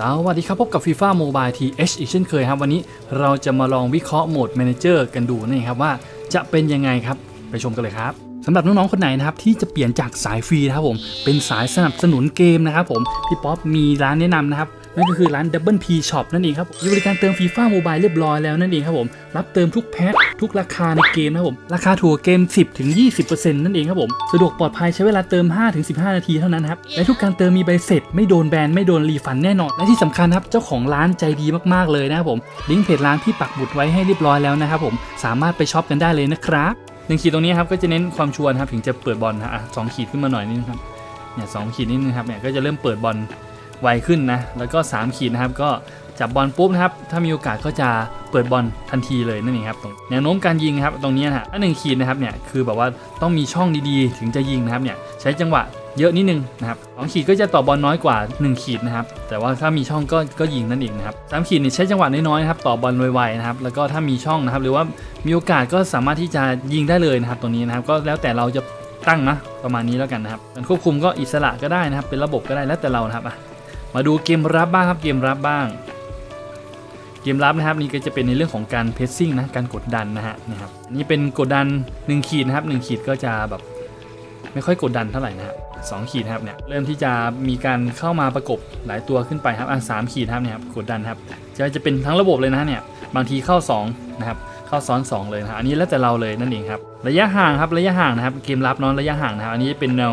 สวัสดีครับพบกับ FIFA Mobile TH อีกเช่นเคยครับ วันนี้เราจะมาลองวิเคราะห์โหมด Manager กันดูนี่ครับว่าจะเป็นยังไงครับ ไปชมกันเลยครับสำหรับน้อง ๆ คนไหนนะครับที่จะเปลี่ยนจากสายฟรีนะครับผมเป็นสายสนับสนุนเกมนะครับผมพี่ป๊อปมีร้านแนะนำนะครับ นั่นก็คือร้าน Double P Shop นั่นเองครับมีบริการเติม FIFA Mobile เรียบร้อยแล้วนั่นเองครับผมรับเติมทุกแพ็คทุกราคาในเกมนะครับผมราคาถูกกว่าเกม 10ถึง20%นั่นเองครับผมสะดวกปลอดภัยใช้เวลาเติม 5-15 นาทีเท่านั้นครับและทุกการเติมมีใบเสร็จ ไม่โดนแบนไม่โดนรีฟันแน่นอน และที่สำคัญครับเจ้าของร้านใจดีมากๆเลยนะครับผมลิงก์เพจร้านที่ปักหมุดไว้ให้เรียบร้อยแล้วนะครับผมสามารถไปช็อปกันได้เลยนะครับหนึ่งขีดตรงนี้ครับก็จะเน้นความชัวร์นะครับถึงจะเปิดบอลนะอะสองขีดขึ้นมาหน่อยนิดนึงครับเนี่ยสองขีดนิดนึงครับเนี่ยก็จะเริ่มเปิดบอล ไวขึ้นนะ แล้วก็3ขีดนะครับก็จับบอลปุ๊บนะครับ ถ้ามีโอกาสก็จะเปิดบอลทันทีเลยนั่นเองครับตรงแนวโน้มการยิงครับตรงนี้นะฮะถ้าหนึ่งขีดนะครับเนี่ยคือแบบว่าต้องมีช่องดีๆ ถึงจะยิงนะครับเนี่ยใช้จังหวะเยอะนิดนึงนะครับสองขีดก็จะต่อบอลน้อยกว่า 1 ขีดนะครับ แต่ว่าถ้ามีช่องก็ก็ยิงนั่นเองนะครับสามขีดเนี่ยใช้จังหวะน้อยๆนะครับต่อบอลไวๆนะครับ แล้วก็ถ้ามีช่องนะครับ หรือว่ามีโอกาสก็สามารถที่จะยิงได้เลยนะครับ ตรงนี้นะครับก็แล้วแต่เราจะตั้งนะประมาณนี้แล้วกันนะครับการควบคุมก็อิสระก็ได้นะครับ เป็นระบบก็ได้แล้วแต่เรานะครับอะ มาดูเกมรับบ้างครับเกมรับบ้าง เกมรับนะครับนี่ก็จะเป็นในเรื่องของการเพสซิ่งนะการกดดันนะฮะนะครับนี่เป็นกดดัน 1 ขีดนะครับ1ขีดก็จะแบบไม่ค่อยกดดันเท่าไหร่นะครับสองขีดนะครับเนี่ยเริ่มที่จะมีการเข้ามาประกบหลายตัวขึ้นไปครับอะสามขีดครับเนี่ยครับกดดันครับจะจะเป็นทั้งระบบเลยนะเนี่ยบางทีเข้า2นะครับเข้าซ้อน 2 เลยนะอันนี้แล้วแต่เราเลยนั่นเองครับระยะห่างครับระยะห่างนะครับเกมรับนอนระยะห่างนะครับอันนี้เป็นแนว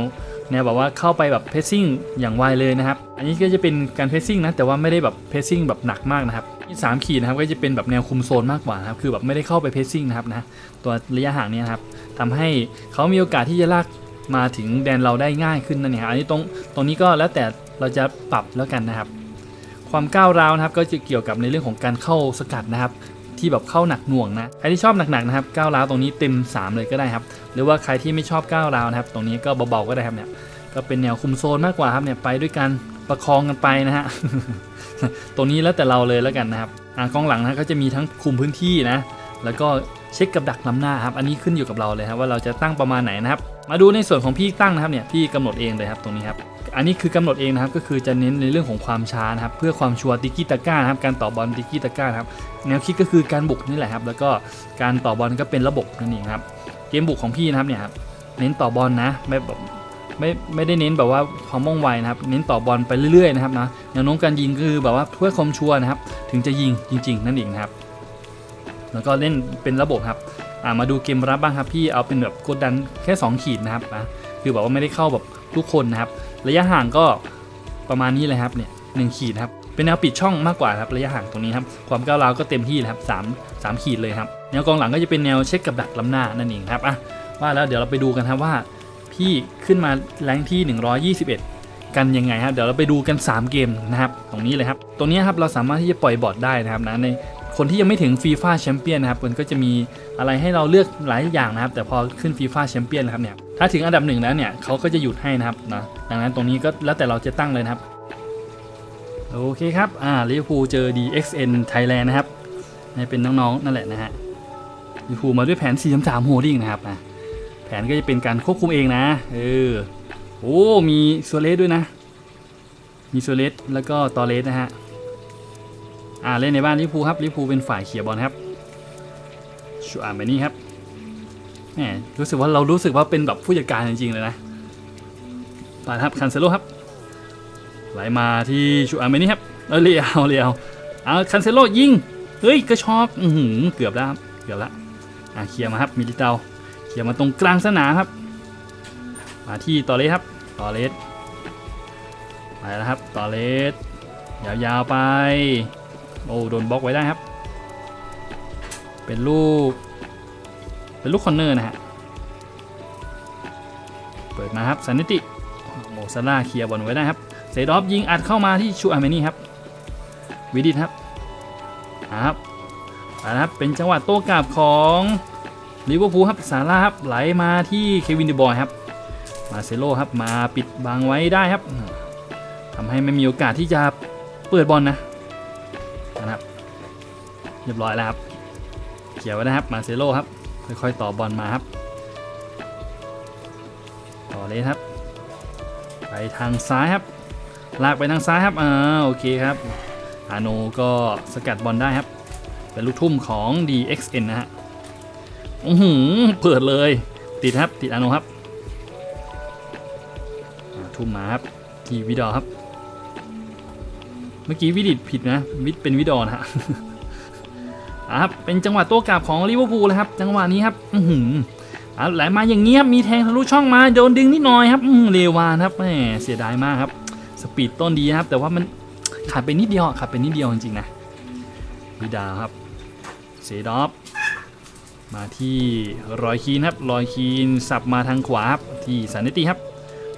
แนวแบบว่าเข้าไปแบบเพสซิ่งอย่างไวเลยนะครับ อันนี้ก็จะเป็นการเพสซิ่งนะแต่ว่าไม่ได้แบบเพสซิ่งแบบหนักมากนะครับที่สามขีดนะครับก็จะเป็นแบบแนวคุมโซนมากกว่านะครับคือแบบไม่ได้เข้าไปเพสซิ่งนะครับนะตัวระยะห่างนี้นะครับทำให้เขามีโอกาสที่จะลากมาถึงแดนเราได้ง่ายขึ้นนั่นเองครับอันนี้ตรงตรงนี้ก็แล้วแต่เราจะปรับแล้วกันนะครับ ความก้าวร้าวนะครับก็จะเกี่ยวกับในเรื่องของการเข้าสกัดนะครับ ที่แบบเข้าหนักหน่วงนะใครที่ชอบหนักๆนะครับก้าวร้าวตรงนี้เต็ม 3 เลยก็ได้ครับหรือว่าใครที่ไม่ชอบก้าวร้าวนะครับ ตรงนี้ก็เบาๆก็ได้ครับเนี่ยก็เป็นแนวคุมโซนมากกว่าครับเนี่ยไปด้วยกันประคองกันไปนะฮะตรงนี้แล้วแต่เราเลยแล้วกันนะครับอ่ากองหลังนะก็จะมีทั้งคุมพื้นที่นะ แล้วก็เช็คกับดักล้ำหน้าครับ อันนี้ขึ้นอยู่กับเราเลยครับว่าเราจะตั้งประมาณไหนนะครับ มาดูในส่วนของพี่ตั้งนะครับเนี่ยพี่กำหนดเองเลยครับตรงนี้ครับอันนี้คือกำหนดเองนะครับก็คือจะเน้นในเรื่องของความช้านะครับเพื่อความชัวร์ติกิตาก้านะครับการต่อบอลติกิตาก้าครับแนวคิดก็คือการบุกนี่แหละครับแล้วก็การต่อบอลก็เป็นระบบนั่นเองครับเกมบุกของพี่นะครับเนี่ยครับเน้นต่อบอลนะไม่แบบไม่ไม่ได้เน้นแบบว่าความว่องไวนะครับ เน้นต่อบอลไปเรื่อยๆนะครับนะแนวโน้มการยิงคือแบบว่าเพื่อความชัวร์นะครับ ถึงจะยิงจริง ๆ นั่นเองครับ แล้วก็เล่นเป็นระบบครับ อ่ามาดูเกมรับบ้างครับพี่เอาเป็นแบบกดดันแค่ 2 ขีดนะครับนะคือแบบว่าไม่ได้เข้าแบบทุกคนนะครับ ระยะห่างก็ประมาณนี้เลยครับเนี่ยหนึ่งขีดครับเป็นแนวปิดช่องมากกว่าครับระยะห่างตรงนี้ครับความก้าวร้าวก็เต็มที่เลยครับสามสามขีดเลยครับแนวกองหลังก็จะเป็นแนวเช็คกับดักล้ำหน้านั่นเองครับอะว่าแล้วเดี๋ยวเราไปดูกันครับว่าพี่ขึ้นมาแรงที่ 121 กันยังไงครับเดี๋ยวเราไปดูกัน 3 เกมนะครับตรงนี้เลยครับตรงนี้ครับเราสามารถที่จะปล่อยบอร์ดได้นะครับนะใน คนที่ยังไม่ถึงฟีฟ่าแชมเปี้ยนนะครับมันก็จะมีอะไรให้เราเลือกหลายอย่างนะครับ แต่พอขึ้นฟีฟ่าแชมเปี้ยนนะครับเนี่ยถ้าถึงอันดับหนึ่งแล้วเนี่ยเขาก็จะหยุดให้นะครับนะดังนั้นตรงนี้ก็แล้วแต่เราจะตั้งเลยนะครับ โอเคครับอ่าลิเวอร์พูลเจอ DXN Thailand นะครับเป็นน้องๆนั่นแหละนะฮะลิเวอร์พูลมาด้วยแผน 4-3-3โฮดดิ้งนะครับนะแผนก็จะเป็นการควบคุมเองนะเออโอ้มีโซเลสด้วยนะ มีโซเลสแล้วก็ตอเลสนะฮะ อ่าเล่นในบ้านลิพูครับลิพูเป็นฝ่ายเขียบอลครับชูอ่านไปนี่ครับแหมรู้สึกว่าเรารู้สึกว่าเป็นแบบผู้จัดการจริงๆเลยนะไปครับคันเซโลครับไหลมาที่ชูอ่านไปนี่ครับเออเลียวเลียวเอาคันเซโลยิงเฮ้ยกระชอกอือหือเกือบแล้วครับเกือบแล้วอ่าเคลียมาครับมิลิเตาเขี่ยมาตรงกลางสนามครับ มาที่ตอเลสครับตอเลสไปแล้วครับตอเลสยาวๆไป โอ้โดนบล็อกไว้ได้ครับ เป็นลูกเป็นลูกคอนเนอร์นะฮะ เปิดมาครับสันนิติโมซาร่าเคลียร์บอลไว้ได้ครับเซดอฟยิงอัดเข้ามาที่ชูอาเมนี่ครับ วิดิตครับอ่าครับไปแล้วครับ เป็นจังหวะโต้กลับของลิเวอร์พูลครับซาร่าครับไหลมาที่เควินดีบอยครับ มาเซโลครับมาปิดบังไว้ได้ครับทำให้ไม่มีโอกาสที่จะเปิดบอลนะนะ เรียบร้อยแล้วครับเขี่ยร์ไว้นะครับมาเซโลครับ ค่อยๆต่อบอลมาครับ ต่อเลยครับ ไปทางซ้ายครับ ลากไปทางซ้ายครับอ่าโอเคครับอาโนก็สกัดบอลได้ครับ เป็นลูกทุ่มของ DXN นะฮะอือหือเปิดเลย ติดครับ ติดอาโนครับทุ่มมาครับที่วิดอร์ครับ เมื่อกี้วิดิตผิดนะ วิดเป็นวิดอร์นะฮะ อะครับเป็นจังหวะโต้กลับของลิเวอร์พูลเลยครับ จังหวะนี้ครับอือหืออะไหลมาอย่างเงี้ยบมีแทงทะลุช่องมาโดนดึงนิดหน่อยครับอืมเลวานครับแหมเสียดายมากครับ สปีดต้นดีครับ แต่ว่ามันขาดไปนิดเดียวขาดไปนิดเดียวจริงๆนะวิดาครับเซดอฟมาที่รอยคีนครับรอยคีนสับมาทางขวาครับที่สันนิติครับ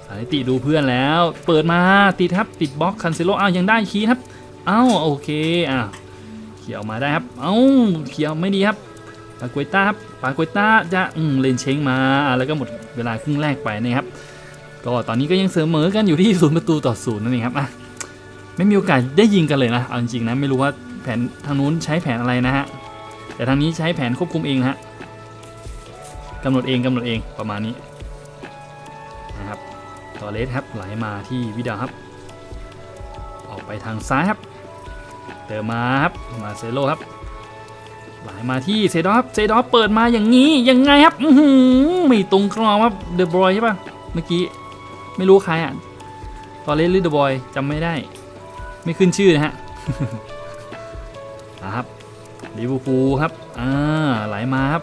สันนิติดูเพื่อนแล้ว เปิดมาติดครับติดบล็อกคันเซโลอ้าวยังได้คีนครับเอ้าโอเคอะ ขี่ยวมาได้ครับ เอ้าเขี่ยวไม่ดีครับปากุยต้าครับปากุยต้าจะอืมเลนเช้งมาแล้วก็หมดเวลาครึ่งแรกไปนะครับ ก็ตอนนี้ก็ยังเสมอกันอยู่ที่ศูนย์ประตูต่อศูนย์นั่นเองครับอะไม่มีโอกาสได้ยิงกันเลยนะเอาจริงๆนะไม่รู้ว่าแผนทางนู้นใช้แผนอะไรนะฮะแต่ทางนี้ใช้แผนควบคุมเองนะฮะกำหนดเองกำหนดเองประมาณนี้นะครับต่อเลสครับไหลมาที่วิดาครับ ออกไปทางซ้ายครับ เติมมาครับมาเซโลครับไหลมาที่เซดอฟเซดอฟเปิดมาอย่างนี้ยังไงครับอื้อหือไม่ตรงกรอบครับเดอะบอยใช่ปะเมื่อกี้ไม่รู้ใครอะตอนเล่นลิดเดบอยจำไม่ได้ ไม่ขึ้นชื่อนะฮะอะครับลิเวอร์พูลครับอ่าไหลมาครับ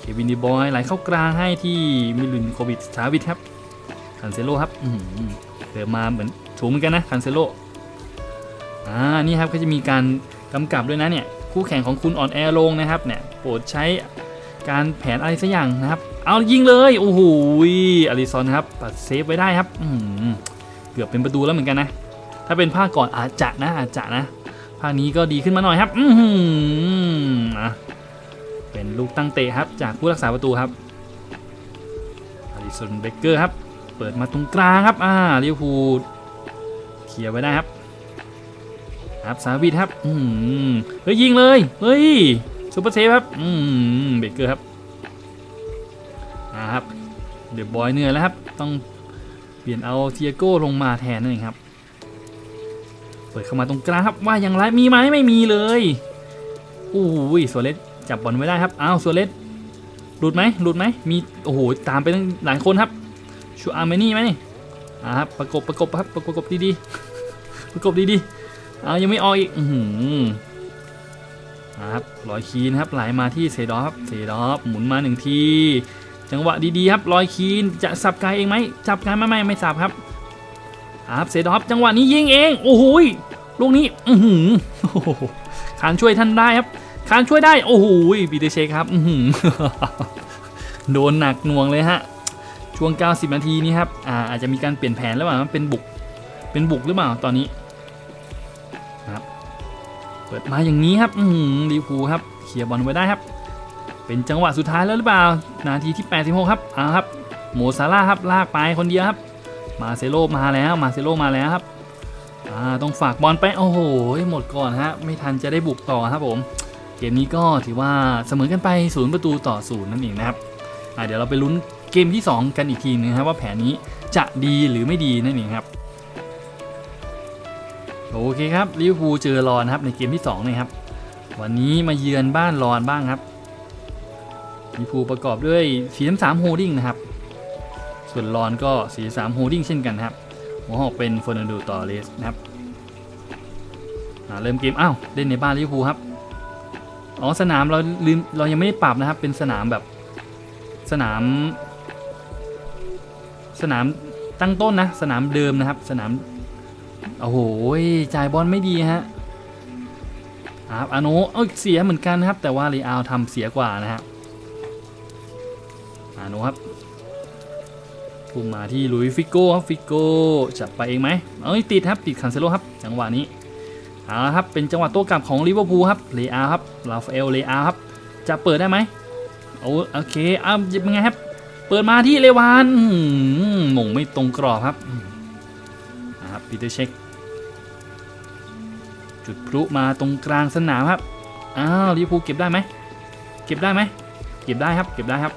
เควินดีบอยไหลเข้ากลางให้ที่มิลุนโควิดสาวิทครับคันเซโลครับเดินมาเหมือนถูกเหมือนกันนะคันเซโล อ่านี่ครับก็จะมีการกำกับด้วยนะเนี่ยคู่แข่งของคุณอ่อนแอลงนะครับเนี่ยโปรดใช้การแผนอะไรสักอย่างนะครับ เอายิงเลยโอ้โหอลิซอนครับตัดเซฟไว้ได้ครับเกือบเป็นประตูแล้วเหมือนกันนะ ถ้าเป็นภาคก่อนอาจจะนะอาจจะนะภาคนี้ก็ดีขึ้นมาหน่อยครับ อืมอะเป็นลูกตั้งเตะครับ จากผู้รักษาประตูครับอลิซอนเบเกอร์ครับ เปิดมาตรงกลางครับ อ่าลิเวอร์พูลเคลียร์ไว้ได้ครับ ครับสาวิทครับ อืมเฮ้ยยิงเลย เฮ้ยซูเปอร์เซฟครับ อืมเบเกอร์ครับอ่าครับ เดี๋ยวบอยเหนื่อยแล้วครับ ต้องเปลี่ยนเอาเทียโก้ลงมาแทนนั่นเองครับ เปิดเข้ามาตรงกลางครับว่าอย่างไรมีไหมไม่มีเลยโอ้โหสวเลสจับบอลไว้ได้ครับ อ้าวสวเลสหลุดไหมหลุดไหมมีโอ้โหตามไปตั้งหลายคนครับชูอาร์เมนี่ไหมนี่อ่าครับประกบประกบครับประกบประกบดีๆประกบดีๆ อ้าวยังไม่ออกอีก อืครับลอยคีนครับไหลมาที่เซดอฟเซดอฟหมุนมาหนึ่งที จังหวะดีๆครับลอยคีนจะสับกายเองไหมจับกายไม่ไม่ไม่สับครับครับเซดอฟจังหวะนี้ยิงเอง โอ้โหยลูกนี้ อือหือโอ้โหคานช่วยท่านได้ครับคานช่วยได้ โอ้โหยปีเตเชคครับ อือหือโดนหนักหน่วงเลยฮะ ช่วง 90 นาทีนี้ครับ อ่า อาจจะมีการเปลี่ยนแผนแล้วเปล่าเป็นบุก เป็นบุกหรือเปล่าตอนนี้ เปิดมาอย่างนี้ครับอืมลิพูครับเคลียร์บอลไว้ได้ครับ เป็นจังหวะสุดท้ายแล้วหรือเปล่า นาทีที่ 86 ครับเอาครับโมซาร่าครับลากไปคนเดียวครับ มาเซโลมาแล้วมาเซโลมาแล้วครับอ่าต้องฝากบอลไปโอ้โหหมดก่อนฮะไม่ทันจะได้บุกต่อครับผมเกมนี้ก็ถือว่าเสมอกันไปศูนย์ประตูต่อศูนย์นั่นเองนะครับอ่าเดี๋ยวเราไปลุ้นเกมที่ 2 กันอีกทีนึงครับว่าแผนนี้จะดีหรือไม่ดีนั่นเองครับ โอเคครับลิเวอร์พูลเจอรอนครับในเกมที่2นะครับวันนี้มาเยือนบ้านรอนบ้างครับลิเวอร์พูลประกอบด้วยสีสามโฮดิ้งนะครับส่วนรอนก็สีสามโฮดิ้งเช่นกันครับหัวหอกเป็นเฟอร์นันโดตอเรสนะครับเริ่มเกมอ้าวเล่นในบ้านลิเวอร์พูลครับอ๋อสนามเราลืมเรายังไม่ได้ปรับนะครับเป็นสนามแบบสนาม สนามตั้งต้นนะสนามเดิมนะครับ สนาม โอ้โหจ่ายบอลไม่ดีฮะครับอโนเอ้ยเสียเหมือนกันครับ แต่ว่าเรอัลทำเสียกว่านะฮะอาโนครับพุ่งมาที่ลุยฟิโก้ครับฟิโก้จับไปเองไหมเอ้ยติดครับติดคันเซโลครับจังหวะนี้เอาละครับเป็นจังหวะโต้กลับของลิเวอร์พูลครับเรอัลครับลาฟาเอลเรอัลครับจะเปิดได้ไหมโอโอเคอ้าวยังไงครับเปิดมาที่เลวานหม่งไม่ตรงกรอบครับนะครับปีเตอร์เช็ค จุดพลุมาตรงกลางสนามครับ อ้าวลิเวอร์พูลเก็บได้ไหม เก็บได้ไหม เก็บได้ครับ เก็บได้ครับ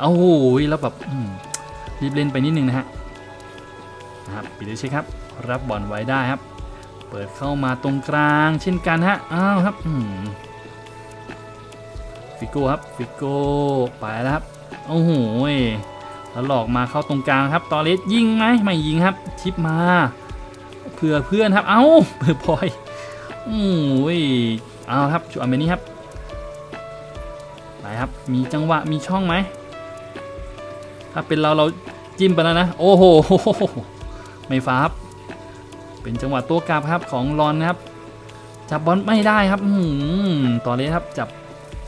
โอ้โหแล้วแบบรีบเล่นไปนิดนึงนะฮะนะครับปีเตอร์เช็ครับ รับบอลไว้ได้ครับ เปิดเข้ามาตรงกลางเช่นกันฮะ อ้าวครับฟิโก้ครับ ฟิโก้ไปแล้วครับ โอ้โหยแล้วหลอกมาเข้าตรงกลางครับ ตอเลสยิงไหมไม่ยิงครับ ชิปมา เผื่อเพื่อนครับ เอ้าเผื่อพอย โอ้ยเอาครับชูอันเมนี่ครับไปครับ มีจังหวะมีช่องไหมถ้าเป็นเราเราจิ้มไปแล้วนะ โอ้โหไม่ฟ้าครับ เป็นจังหวะตัวกลับครับของรอนนะครับ จับบอลไม่ได้ครับอืมต่อเลยครับจับ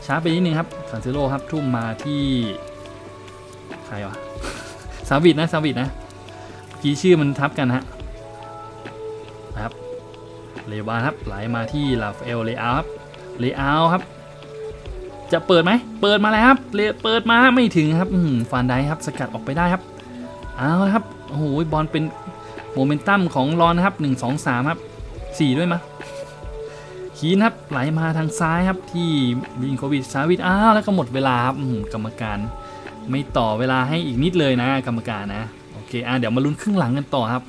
ช้าไปนิดนึงครับซานเซโรครับทุ่มมาที่ใครวะซาวิดนะซาวิดนะกี้ชื่อมันทับกันฮะนะ เลวานครับไหลมาที่ลาฟเอลเลอาครับเลอาครับ จะเปิดไหมเปิดมาแล้วครับเลเปิดมาไม่ถึงครับฟานไดครับสกัดออกไปได้ครับเอาครับโอ้โหบอลเป็นโมเมนตัมของรอนครับ 1 2 3 ครับ 4 ด้วยมะคีนครับไหลมาทางซ้ายครับที่บินโควิดซาวิดอ้าวแล้วก็หมดเวลาครับกรรมการ ไม่ต่อเวลาให้อีกนิดเลยนะ กรรมการนะโอเคอะเดี๋ยวมาลุ้นครึ่งหลังกันต่อครับ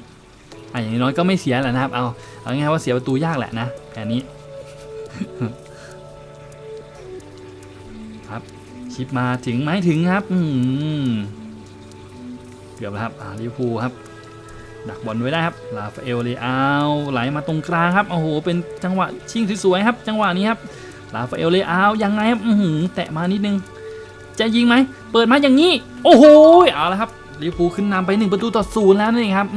อะอย่างน้อยก็ไม่เสียแหละนะครับ เอาเอาง่ายว่าเสียประตูยากแหละนะแค่นี้ครับชิปมาถึงไหมถึงครับอืมเกือบแล้วครับอ่าลิเวอร์พูครับ ดักบอลไว้ได้ครับลาฟาเอลเลอาไหลมาตรงกลางครับโอ้โหเป็นจังหวะชิงสวยๆครับ จังหวะนี้ครับลาฟาเอลเลอายังไงครับอือหือแตะมานิดนึงจะยิงไหมเปิดมาอย่างนี้ โอ้โหเอาละครับ ลิเวอร์พูลขึ้นนำไป 1 ประตูต่อศูนย์แล้วนั่ครับ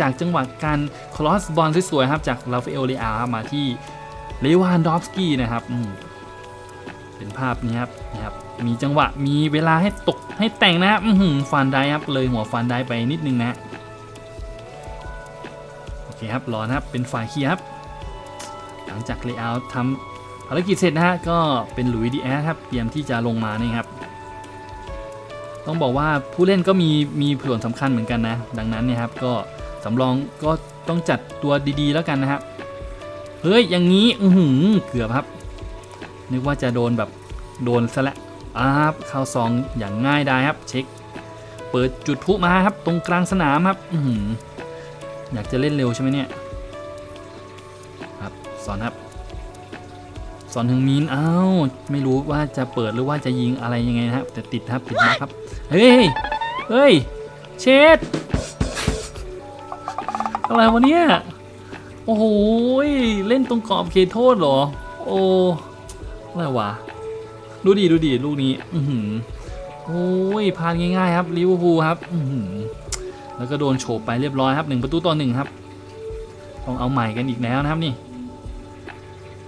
จากจังหวะการคลอสบอลสวยๆครับจากลาฟาเอลเลอามาที่เลวานดอฟสกี้นะครับเป็นภาพนี้ครับนะครับมีจังหวะมีเวลาให้ตกให้แต่งนะครับฟันได้ครับเลยหัวฟันได้ไปนิดนึงนะโอเคครับรอนะครับเป็นฝ่ายเคลียร์ครับหลังจากเลเยอร์ทำภารกิจเสร็จนะฮะก็เป็นหลุยดีแอสครับเตรียมที่จะลงมานี่ครับ ต้องบอกว่าผู้เล่นก็มีมีส่วนสำคัญเหมือนกันนะ ดังนั้นเนี่ยครับก็สำรองก็ต้องจัดตัวดีๆแล้วกันนะครับเฮ้ยอย่างนี้อือหือเกือบครับ นึกว่าจะโดนแบบโดนซะและอ่าครับเข้าซองอย่างง่ายได้ครับ เช็ค เปิดจุดพุมาครับ ตรงกลางสนามครับอือออยากจะเล่นเร็วใช่ไหมเนี่ยครับสอนครับสอนถึงมีนอ้าวไม่รู้ว่าจะเปิดหรือว่าจะยิงอะไรยังไงนะครับแต่ติดครับติดนะครับ เฮ้ย เฮ้ย เชดอะไรวะเนี่ย โอ้โห เล่นตรงกรอบเขตโทษเหรอ โอ้ อะไรวะ ดูดีดูดีลูกนี้ อือหือโอ้ยพาดง่ายๆครับลิเวอร์พูลครับ อือหือแล้วก็โดนโฉบไปเรียบร้อยครับหนึ่งประตูต่อหนึ่งครับ ต้องเอาใหม่กันอีกแล้วนะครับนี่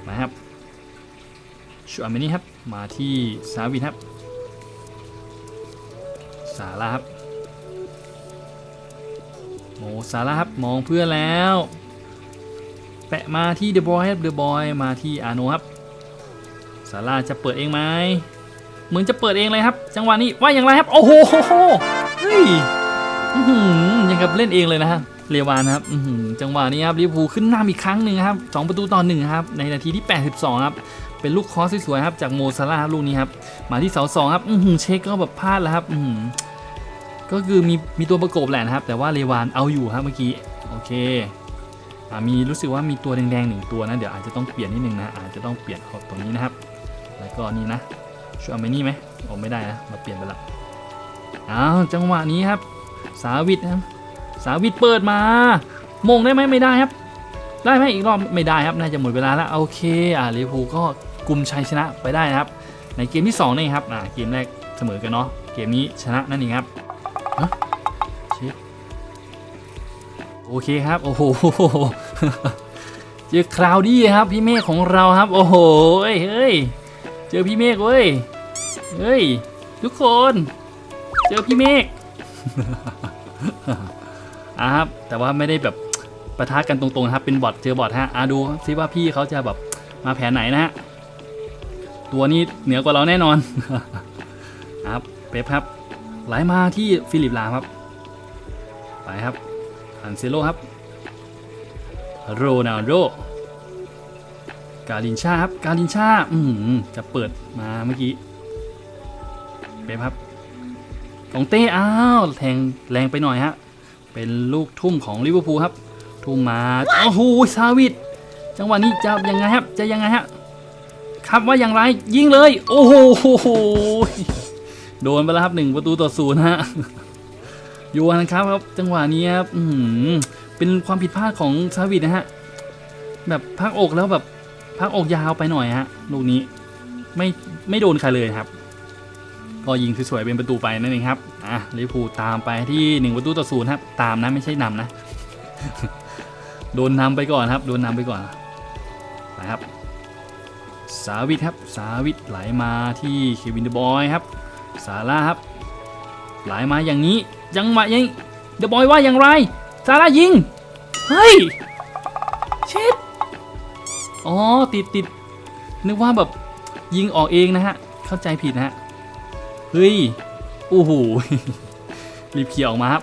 มาครับชูอามินี่ครับ มาที่ซาวินครับ สาระครับโมซาระครับมองเพื่อแล้ว แปะมาที่เดอะบอยครับเดอะบอยมาที่อาโนครับซาราจะเปิดเองไหมเหมือนจะเปิดเองเลยครับ จังหวะนี้ว่าอย่างไรครับ โอ้โหเฮ้ยยังกับเล่นเองเลยนะฮะเรวานครับจังหวะนี้ครับลิเวอร์พูลขึ้นนำอีกครั้งหนึ่งครับสองประตูต่อหนึ่งครับในนาทีที่ 82 ครับ เป็นลูกคอสสวยๆครับจากโมซาร่าครับลูกนี้ครับมาที่เสาสองครับอืเช็คก็แบบพลาดแล้วครับอืก็คือมีมีตัวประกบแหละนะครับ แต่ว่าเรวานเอาอยู่ครับเมื่อกี้โอเคอมีรู้สึกว่ามีตัวแดงๆหนึ่งตัวนะเดี๋ยวอาจจะต้องเปลี่ยนนิดนึงนะอาจจะต้องเปลี่ยนเอาตรงนี้นะครับ แล้วก็นี่นะช่วยเอาไปนี่ไหมโอ้ไม่ได้นะเราเปลี่ยนไปละอ้าวจังหวะนี้ครับ สาวิทนะครับสาวิทเปิดมามงได้ไหมไม่ได้ครับ ได้ไหมอีกรอบไม่ได้ครับน่าจะหมดเวลาแล้วโอเคอ่าลิเวอร์พูลก็ กลุ่มชัยชนะไปได้นะครับ ในเกมที่2นี่ครับอ่าเกมแรกเสมอกันเนาะเกมนี้ชนะนั่นเองครับช็คโอเคครับโอ้โหเจอคราวดี้ครับพี่เมฆของเราครับ โอ้โหเฮ้ยเจอพี่เมฆเว้ยเฮ้ยทุกคน เจอพี่เมฆอะครับแต่ว่าไม่ได้แบบประทะกันตรงๆนะครับเป็นบอทเจอบอทฮะอะดูซิว่าพี่เขาจะแบบมาแผนไหนนะฮะ ตัวนี้เหนือกว่าเราแน่นอนครับเป๊ปครับ ไหลมาที่ฟิลิปลามครับ ไปครับอันเซโลครับโรนัลโดกาลินชาครับกาลินชาอืมจะเปิดมาเมื่อกี้เป๊ปครับของเต้อ้าวแทงแรงไปหน่อยฮะเป็นลูกทุ่มของลิเวอร์พูลครับ ทุ่มมาโอ้โหซาวิดจังหวะนี้จะยังไงครับ จะยังไงฮะ ครับว่าอย่างไรยิงเลย โอ้โหโดนไปแล้วครับหนึ่งประตูต่อศูนย์ฮะโยนนะครับครับ จังหวะนี้ครับเป็นความผิดพลาดของซาวิดนะฮะ แบบพักอกแล้วแบบพักอกยาวไปหน่อยฮะลูกนี้ไม่ไม่โดนใครเลยครับ ก็ยิงสวยๆเป็นประตูไปนั่นเองครับอะลิเวอร์พูลตามไปที่1ประตูต่อศูนย์ครับ ตามนะไม่ใช่นำนะ โดนนำไปก่อนครับ โดนนำไปก่อนนะครับ สาวิทครับ สาวิทไหลมาที่เควินเดอะบอยครับ สาร่าครับ ไหลมาอย่างนี้จังหวะยังเดอะบอยว่าอย่างไรซาร่ายิง เฮ้ยช็ดอ๋อ ติดติดนึกว่าแบบยิงออกเองนะฮะ เข้าใจผิดนะฮะ เฮ้ย โอ้โห รีบเคลียร์ออกมาครับ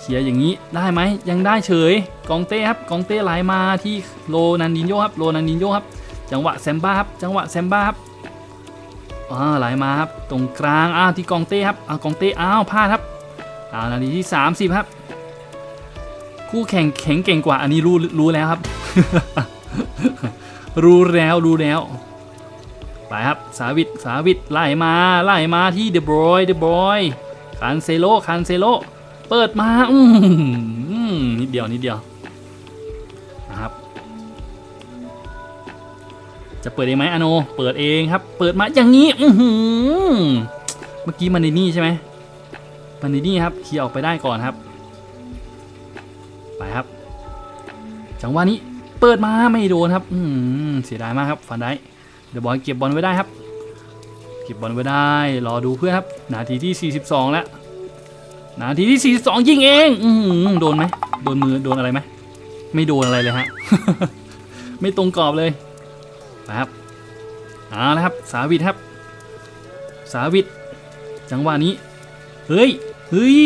เคลียร์อย่างนี้ได้ไหม ยังได้เฉย กองเต้ครับ กองเต้ไหลมาที่โรนันดินโยครับ โรนันดินโยครับ จังหวะแซมบ้าครับจังหวะแซมบ้าครับอ่าไหลมาครับตรงกลางอ้าวที่กองเต้ครับอ้าวกองเต้อ้าวพลาดครับอ้าวนาทีที่ 30 ครับ คู่แข่งแข็งเก่งกว่าอันนี้รู้รู้แล้วครับ รู้แล้วรู้แล้วไปครับสาวิตสาวิตไล่มาไล่มาที่เดบรอยเดบรอยคันเซโลคันเซโลเปิดมาอืมนิดเดียวนิดเดียว จะเปิดเองไหมอโน เปิดเองครับ เปิดมาอย่างนี้ อือหือ เมื่อกี้มันในนี่ใช่ไหมมันในนี่ครับเคลียร์ออกไปได้ก่อนครับ ไปครับ จังหวะนี้เปิดมาไม่โดนครับ อืมเสียดายมากครับฟันได้เดอะบอลเก็บบอลไว้ได้ครับ เก็บบอลไว้ได้ รอดูเพื่อนครับ นาทีที่ 42 แล้ว นาทีที่ 42 ยิงเอง อืมโดนไหม โดนมือ โดนอะไรไหม ไม่โดนอะไรเลยฮะ ไม่ตรงกรอบเลย นะครับเอาละครับสาวิทครับ สาวิทจังหวะนี้ เฮ้ยเฮ้ย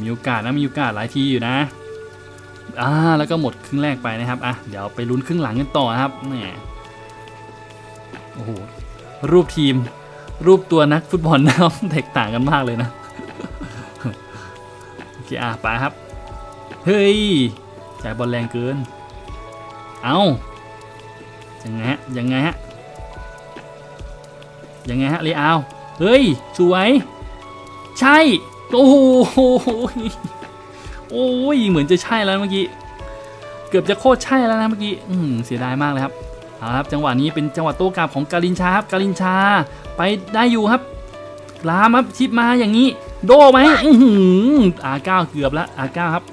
มีโอกาสนะมีโอกาสหลายทีอยู่นะอ่าแล้วก็หมดครึ่งแรกไปนะครับอะเดี๋ยวไปลุ้นครึ่งหลังกันต่อนะครับแหมโอ้โหรูปทีม รูปตัวนักฟุตบอลนะครับแตกต่างกันมากเลยนะโอเคอะไปครับ เฮ้ยจ่ายบอลแรงเกิน เอา ยังไงฮะยังไงฮะยังไงฮะเลอาวเฮ้ยสวย ใช่โอ้โหโอ้ยเหมือนจะใช่แล้วเมื่อกี้เกือบจะโคตรใช่แล้วนะเมื่อกี้อืมเสียดายมากเลยครับเอาละครับจังหวะนี้เป็นจังหวะโต้กลับของกาลินชาครับกาลินชา ไปได้อยู่ครับลามครับชิปมาอย่างนี้ โดไหมอือหืออาเก้าเกือบแล้วอาเก้าครับ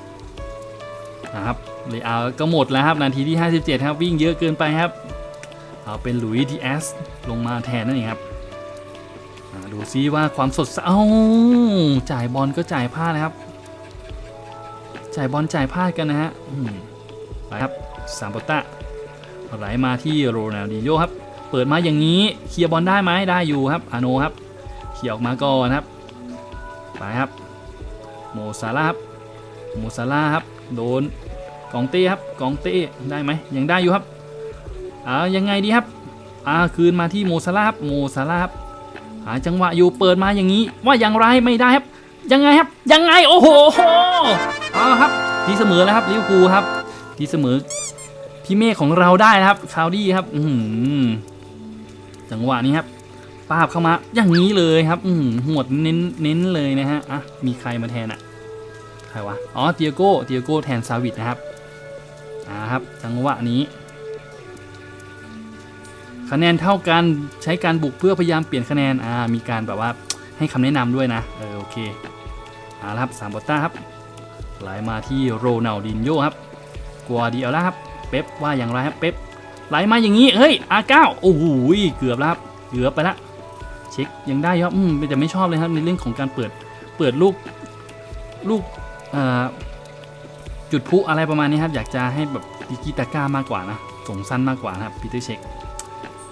นะครับเลยเอาก็หมดแล้วครับนาทีที่ 57 ครับวิ่งเยอะเกินไปครับ เอาเป็นหลุยดีแอสลงมาแทนนั่นเองครับดูซิว่าความสดสเอ้าจ่ายบอลก็จ่ายพลาดนะครับ จ่ายบอลจ่ายพลาดกันนะฮะไปครับซามโปต้าไหลมาที่โรนัลดิโยครับ เปิดมาอย่างนี้เคลียร์บอลได้ไหมได้อยู่ครับอาโนครับเคลียร์ออกมาก่อนครับไปครับโมซาร่าครับโมซาร่าครับโดนกองเต้ครับกองเต้ได้ไหมยังได้อยู่ครับ อ่ายังไงดีครับอ่าคืนมาที่โมซาร่าครับโมซาร่าครับหาจังหวะอยู่เปิดมาอย่างนี้ ว่าอย่างไรไม่ได้ครับ ยังไงครับ ยังไงโอ้โหเอาครับ ที่เสมอแล้วครับลิเวอร์พูลครับที่เสมอพี่เมฆของเราได้นะครับคาวดี้ครับ อืจังหวะนี้ครับปาบเข้ามาอย่างนี้เลยครับ อือหือหวดเน้นเน้นเลยนะฮะอะมีใครมาแทนอะใครวะอ๋อเตียโก้เตียโก้แทนซาวิดนะครับอ่าครับ จังหวะนี้ คะแนนเท่ากันใช้การบุกเพื่อพยายามเปลี่ยนคะแนนอ่ามีการแบบว่าให้คำแนะนำด้วยนะเออโอเคเอาละครับสามบอตต้าครับไหลมาที่โรนัลดินโยครับกัวดิโอล่าครับเป๊ปว่าอย่างไรครับเป๊ปไหลมาอย่างนี้เฮ้ยอาเก้าโอ้โหเกือบแล้วครับเกือบไปละเช็คยังได้ครับอืมแต่ไม่ชอบเลยครับในเรื่องของการเปิดเปิดลูกลูกอ่อจุดพลุอะไรประมาณนี้ครับอยากจะให้แบบดิกิตาก้ามากกว่านะส่งสั้นมากกว่านะครับปีเตอร์เช็ค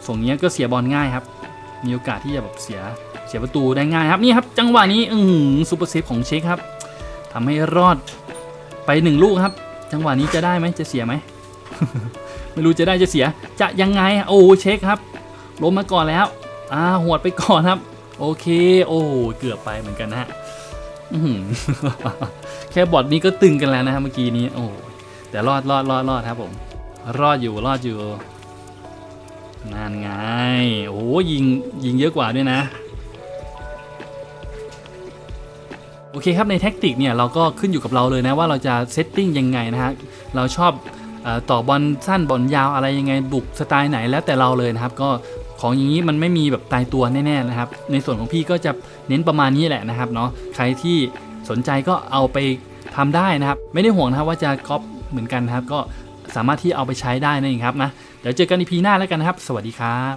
ส่งเนี้ยก็เสียบอลง่ายครับ มีโอกาสที่จะแบบเสียเสียประตูได้ง่ายครับนี่ครับ จังหวะนี้อือซูเปอร์เซฟของเช็คครับทำให้รอดไปหนึ่งลูกครับ จังหวะนี้จะได้ไหมจะเสียไหมไม่รู้จะได้จะเสียจะยังไงโอ้เช็คครับล้มมาก่อนแล้วอ่าหวดไปก่อนครับ โอเค โอ้เกือบไปเหมือนกันนะฮะแค่บอดนี้ก็ตึงกันแล้วนะครับเมื่อกี้นี้ โอ้แต่รอดรอดรอดรอดครับผม รอดอยู่รอดอยู่ นั่นไง โอ้ยิงยิงเยอะกว่าด้วยนะ โอเคครับในแท็กติกเนี่ยเราก็ขึ้นอยู่กับเราเลยนะว่าเราจะเซตติ้งยังไงนะฮะ เราชอบอต่อบอลสั้นบอลยาวอะไรยังไงบุกสไตล์ไหนแล้วแต่เราเลยนะครับก็ของอย่างนี้มันไม่มีแบบตายตัวแน่ๆนะครับ ในส่วนของพี่ก็จะเน้นประมาณนี้แหละนะครับเนาะใครที่สนใจก็เอาไปทำได้นะครับ ไม่ได้ห่วงนะครับว่าจะก๊อปเหมือนกันนะครับ ก็สามารถที่เอาไปใช้ได้นั่นเองครับนะ เดี๋ยวเจอกันในพีหน้าแล้วกันนะครับ สวัสดีครับ